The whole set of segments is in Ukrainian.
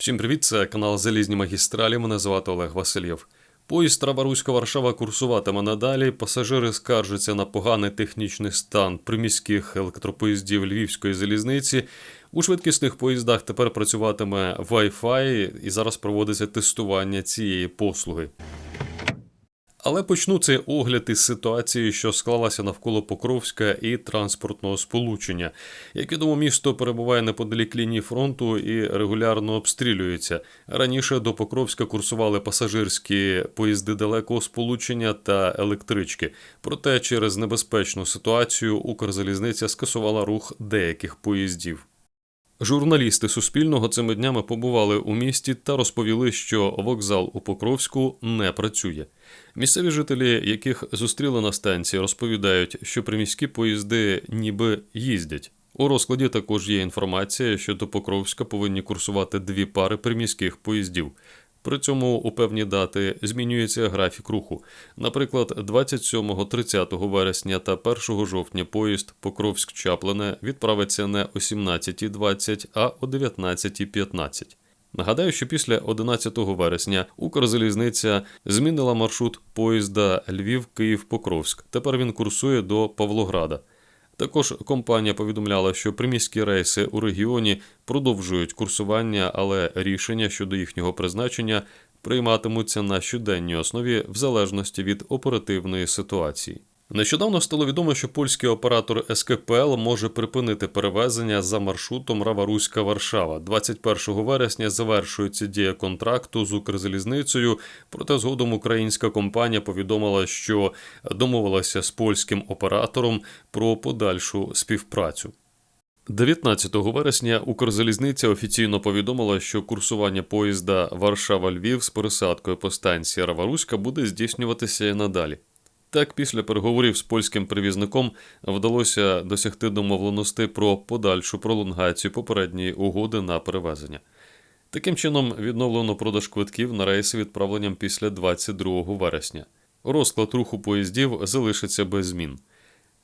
Всім привіт, це канал Залізні магістралі. Мене звати Олег Васильєв. Поїзд Трава-Руська Варшава курсуватиме надалі. Пасажири скаржаться на поганий технічний стан приміських електропоїздів Львівської залізниці. У швидкісних поїздах тепер працюватиме Wi-Fi і зараз проводиться тестування цієї послуги. Але почну цей огляд із ситуації, що склалася навколо Покровська і транспортного сполучення. Як відомо, місто перебуває неподалік лінії фронту і регулярно обстрілюється. Раніше до Покровська курсували пасажирські поїзди далекого сполучення та електрички. Проте через небезпечну ситуацію Укрзалізниця скасувала рух деяких поїздів. Журналісти Суспільного цими днями побували у місті та розповіли, що вокзал у Покровську не працює. Місцеві жителі, яких зустріли на станції, розповідають, що приміські поїзди ніби їздять. У розкладі також є інформація, що до Покровська повинні курсувати дві пари приміських поїздів. При цьому у певні дати змінюється графік руху. Наприклад, 27-30 вересня та 1 жовтня поїзд Покровськ-Чаплине відправиться не о 17.20, а о 19.15. Нагадаю, що після 11 вересня Укрзалізниця змінила маршрут поїзда Львів-Київ-Покровськ. Тепер він курсує до Павлограда. Також компанія повідомляла, що приміські рейси у регіоні продовжують курсування, але рішення щодо їхнього призначення прийматимуться на щоденній основі в залежності від оперативної ситуації. Нещодавно стало відомо, що польський оператор СКПЛ може припинити перевезення за маршрутом Рава-Руська Варшава. 21 вересня завершується дія контракту з Укрзалізницею. Проте згодом українська компанія повідомила, що домовилася з польським оператором про подальшу співпрацю. 19 вересня Укрзалізниця офіційно повідомила, що курсування поїзда Варшава-Львів з пересадкою по станції Раваруська буде здійснюватися і надалі. Так, після переговорів з польським привізником вдалося досягти домовленості про подальшу пролонгацію попередньої угоди на перевезення. Таким чином, відновлено продаж квитків на рейси відправленням після 22 вересня. Розклад руху поїздів залишиться без змін.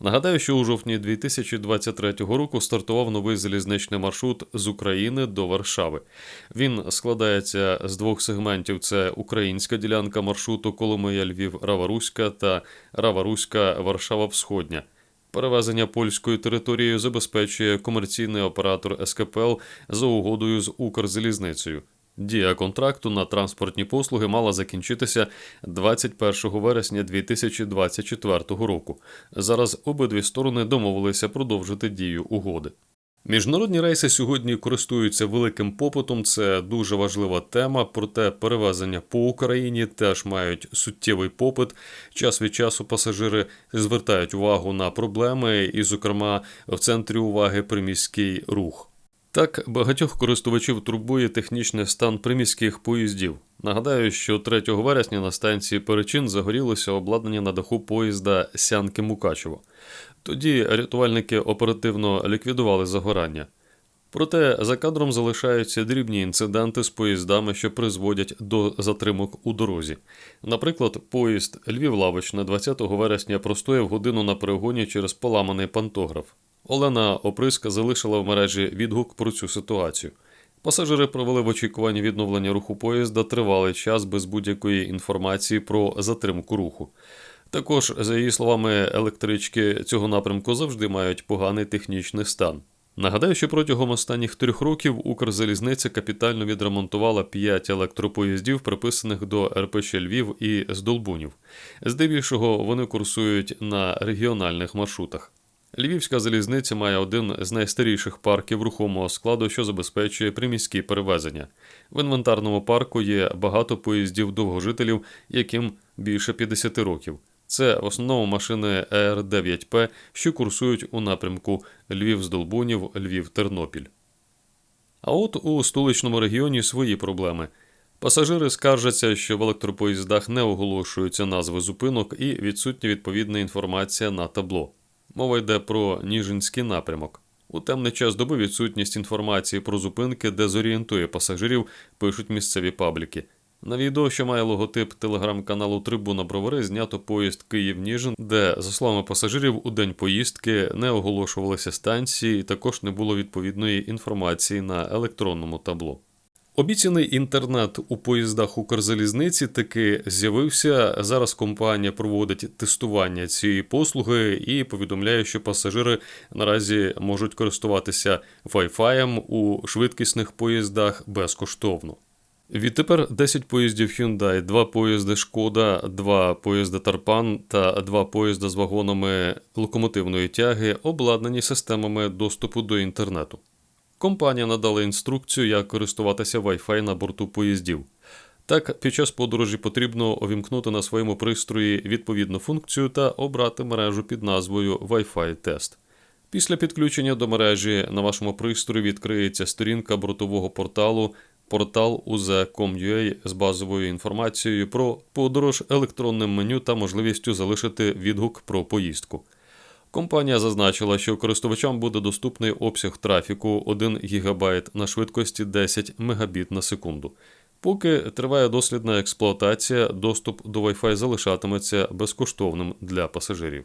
Нагадаю, що у жовтні 2023 року стартував новий залізничний маршрут з України до Варшави. Він складається з двох сегментів: це українська ділянка маршруту Коломия Львів Раваруська та Раваруська Варшава Всходня. Перевезення польською територією забезпечує комерційний оператор СКПЛ за угодою з Укрзалізницею. Дія контракту на транспортні послуги мала закінчитися 21 вересня 2024 року. Зараз обидві сторони домовилися продовжити дію угоди. Міжнародні рейси сьогодні користуються великим попитом. Це дуже важлива тема. Проте перевезення по Україні теж мають суттєвий попит. Час від часу пасажири звертають увагу на проблеми, і, зокрема, в центрі уваги приміський рух. Так, багатьох користувачів турбує технічний стан приміських поїздів. Нагадаю, що 3 вересня на станції Перечин загорілося обладнання на даху поїзда Сянки Мукачево. Тоді рятувальники оперативно ліквідували загорання. Проте за кадром залишаються дрібні інциденти з поїздами, що призводять до затримок у дорозі. Наприклад, поїзд Львів-Лавочне 20 вересня простояв годину на перегоні через поламаний пантограф. Олена Оприска залишила в мережі відгук про цю ситуацію. Пасажири провели в очікуванні відновлення руху поїзда тривалий час без будь-якої інформації про затримку руху. Також, за її словами, електрички цього напрямку завжди мають поганий технічний стан. Нагадаю, що протягом останніх трьох років Укрзалізниця капітально відремонтувала п'ять електропоїздів, приписаних до РПЧ Львів і Здолбунів. Здебільшого вони курсують на регіональних маршрутах. Львівська залізниця має один з найстаріших парків рухомого складу, що забезпечує приміські перевезення. В інвентарному парку є багато поїздів довгожителів, яким більше 50 років. Це в основному машини ЕР-9П, що курсують у напрямку Львів-Здолбунів, Львів-Тернопіль. А от у столичному регіоні свої проблеми. Пасажири скаржаться, що в електропоїздах не оголошуються назви зупинок і відсутня відповідна інформація на табло. Мова йде про Ніжинський напрямок. У темний час доби відсутність інформації про зупинки, дезорієнтує пасажирів, пишуть місцеві пабліки. На відео, що має логотип телеграм-каналу Трибуна Бровари, знято поїзд Київ-Ніжин, де, за словами пасажирів, у день поїздки не оголошувалися станції, і також не було відповідної інформації на електронному табло. Обіцяний інтернет у поїздах Укрзалізниці таки з'явився. Зараз компанія проводить тестування цієї послуги і повідомляє, що пасажири наразі можуть користуватися Wi-Fi у швидкісних поїздах безкоштовно. Відтепер 10 поїздів Hyundai, 2 поїзди Шкода, 2 поїзди Тарпан та 2 поїзди з вагонами локомотивної тяги обладнані системами доступу до інтернету. Компанія надала інструкцію, як користуватися Wi-Fi на борту поїздів. Так, під час подорожі потрібно увімкнути на своєму пристрої відповідну функцію та обрати мережу під назвою Wi-Fi тест. Після підключення до мережі на вашому пристрої відкриється сторінка бортового порталу портал uze.com.ua з базовою інформацією про подорож, електронним меню та можливістю залишити відгук про поїздку. Компанія зазначила, що користувачам буде доступний обсяг трафіку 1 ГБ на швидкості 10 Мбіт на секунду. Поки триває дослідна експлуатація, доступ до Wi-Fi залишатиметься безкоштовним для пасажирів.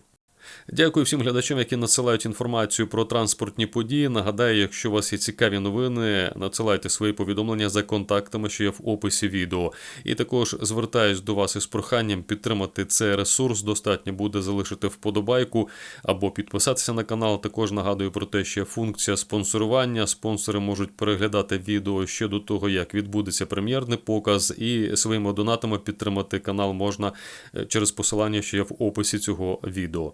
Дякую всім глядачам, які надсилають інформацію про транспортні події. Нагадаю, якщо у вас є цікаві новини, надсилайте свої повідомлення за контактами, що є в описі відео. І також звертаюсь до вас із проханням підтримати цей ресурс. Достатньо буде залишити вподобайку або підписатися на канал. Також нагадую про те, що є функція спонсорування. Спонсори можуть переглядати відео ще до того, як відбудеться прем'єрний показ, і своїми донатами підтримати канал можна е, через посилання, що є в описі цього відео.